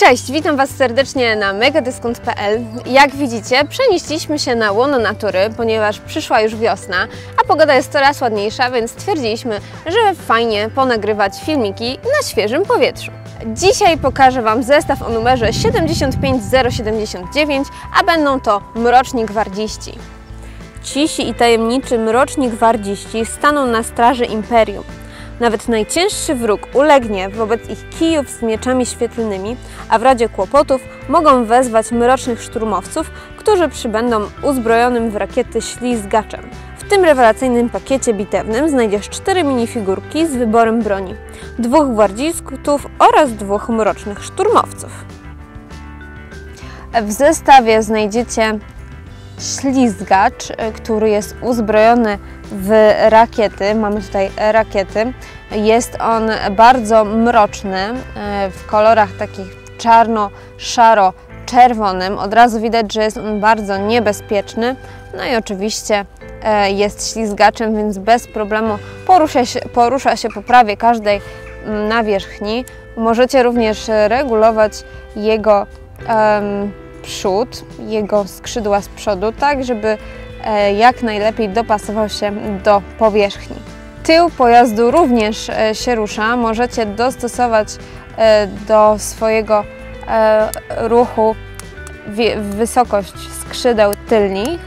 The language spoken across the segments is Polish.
Cześć, witam Was serdecznie na megadyskont.pl. Jak widzicie, przenieśliśmy się na łono natury, ponieważ przyszła już wiosna, a pogoda jest coraz ładniejsza, więc stwierdziliśmy, że fajnie ponagrywać filmiki na świeżym powietrzu. Dzisiaj pokażę Wam zestaw o numerze 75079, a będą to mroczni gwardziści. Cisi i tajemniczy mroczni gwardziści staną na straży imperium. Nawet najcięższy wróg ulegnie wobec ich kijów z mieczami świetlnymi, a w razie kłopotów mogą wezwać mrocznych szturmowców, którzy przybędą uzbrojonym w rakiety ślizgaczem. W tym rewelacyjnym pakiecie bitewnym znajdziesz cztery minifigurki z wyborem broni, dwóch gwardzistów oraz dwóch mrocznych szturmowców. W zestawie znajdziecie ślizgacz, y, który jest uzbrojony w rakiety. Mamy tutaj rakiety. Jest on bardzo mroczny, y, w kolorach takich czarno-szaro-czerwonym. Od razu widać, że jest on bardzo niebezpieczny. No i oczywiście y, jest ślizgaczem, więc bez problemu porusza się, porusza się po prawie każdej mm, nawierzchni. Możecie również regulować jego um, przód, jego skrzydła z przodu, tak żeby e, jak najlepiej dopasował się do powierzchni. Tył pojazdu również e, się rusza. Możecie dostosować e, do swojego ruchu wysokość skrzydeł tylnych.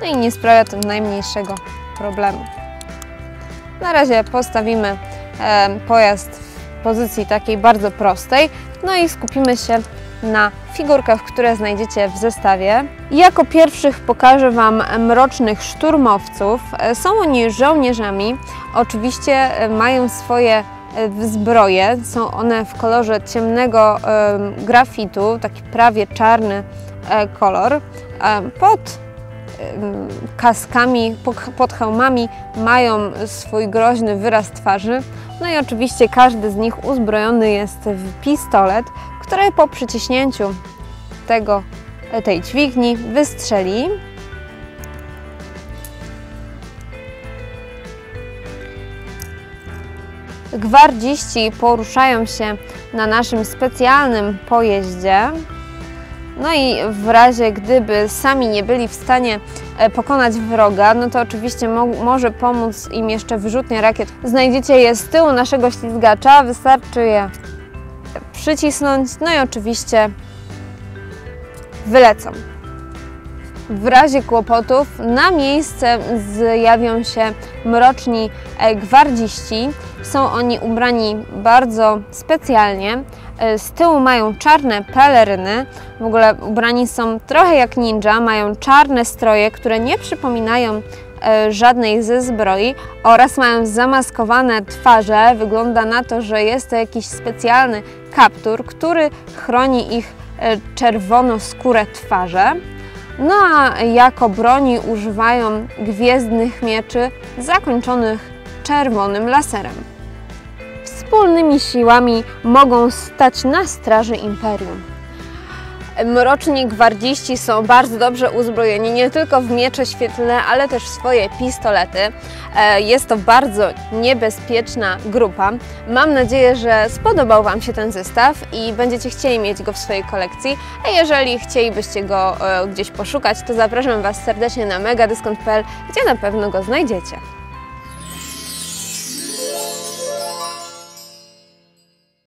No i nie sprawia to najmniejszego problemu. Na razie postawimy pojazd pozycji takiej bardzo prostej, no i skupimy się na figurkach, które znajdziecie w zestawie. Jako pierwszych pokażę Wam mrocznych szturmowców. Są oni żołnierzami. Oczywiście e, mają swoje e, zbroje. Są one w kolorze ciemnego grafitu, taki prawie czarny e, kolor. Pod kaskami, pod hełmami mają swój groźny wyraz twarzy. No i oczywiście każdy z nich uzbrojony jest w pistolet, który po przyciśnięciu tego, tej dźwigni wystrzeli. Gwardziści poruszają się na naszym specjalnym pojeździe. No i w razie gdyby sami nie byli w stanie e, pokonać wroga, no to oczywiście mo może pomóc im jeszcze wyrzutnia rakiet. Znajdziecie je z tyłu naszego ślizgacza, wystarczy je przycisnąć, no i oczywiście wylecą. W razie kłopotów na miejsce zjawią się mroczni e, gwardziści. Są oni ubrani bardzo specjalnie. E, z tyłu mają czarne peleryny, w ogóle ubrani są trochę jak ninja, mają czarne stroje, które nie przypominają e, żadnej ze zbroi oraz mają zamaskowane twarze. Wygląda na to, że jest to jakiś specjalny kaptur, który chroni ich czerwono skórę twarze. No a jako broni używają gwiezdnych mieczy zakończonych czerwonym laserem. Wspólnymi siłami mogą stać na straży Imperium. Mroczni gwardziści są bardzo dobrze uzbrojeni nie tylko w miecze świetlne, ale też w swoje pistolety. E, jest to bardzo niebezpieczna grupa. Mam nadzieję, że spodobał Wam się ten zestaw i będziecie chcieli mieć go w swojej kolekcji. A jeżeli chcielibyście go e, gdzieś poszukać, to zapraszam Was serdecznie na megadyskont.pl, gdzie na pewno go znajdziecie.